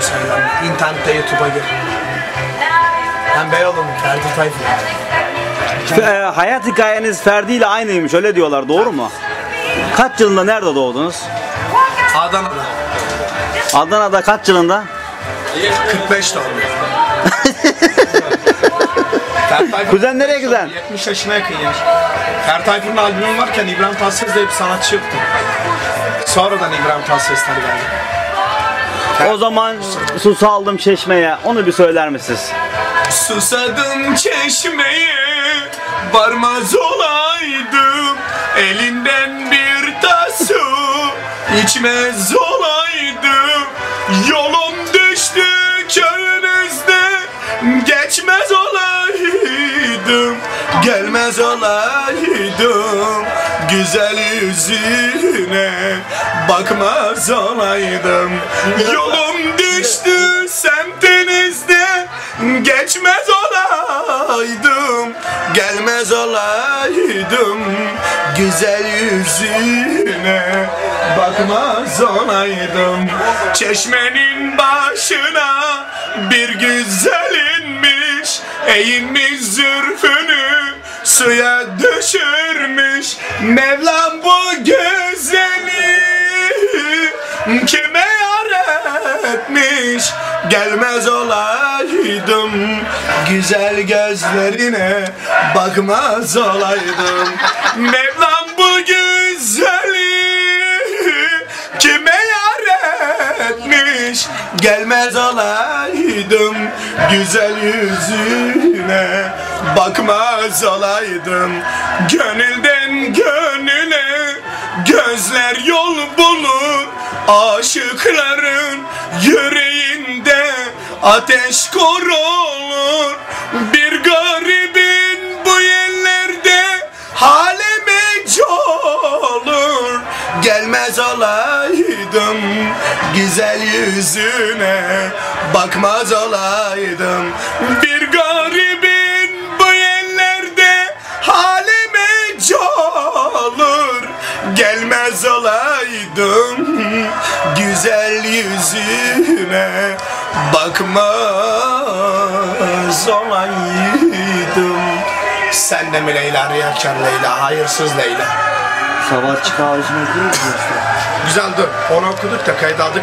sayılarını. İnternette YouTube'a gir. Ben Beyoğlu'nun Ferdi Tayfur. Fe- e, hayat hikayeniz Ferdi ile aynıymış öyle diyorlar doğru mu? Kaç yılında nerede doğdunuz? Adana'da. Adana'da kaç yılında? 45 doğumlu. Kuzen nereye kuzen? 70 yaşına yakın ya. Ferdi Tayfur'un albümü varken İbrahim Tatlıses diye bir sanatçı yoktu. Sonradan İbrahim Tatlısesler geldi. O zaman su saldım çeşmeye. Onu bir söyler misiniz? Susadım çeşmeye varmaz olaydım. Elinden bir tas su içmez olaydım. Yolum Gelmez olaydım güzel yüzüne bakmaz olaydım. Yolum düştü semtinizde geçmez olaydım. Gelmez olaydım güzel yüzüne bakmaz olaydım. Çeşmenin başına bir güzel inmiş Eğilmiş zürfünü suya düşürmüş. Mevlam bu güzeli kime yar etmiş Gelmez olaydım güzel gözlerine bakmaz olaydım. Mevlam bu güzeli kime yar etmiş Gelmez olaydım güzel yüzüne bakmaz olaydım Gönülden gönüle gözler yol bulur Aşıkların yüreğinde ateş kor olur Bir garibin bu yerlerde halime olur Gelmez olaydım güzel yüzüne bakmaz olaydım Bir Gelmez olaydım güzel yüzüne. Bakmaz olaydım. Sen de mi Leyla riyakar Leyla? Hayırsız Leyla. Sabah çıkar Güzel dur. Onu okuduk da kayıt aldık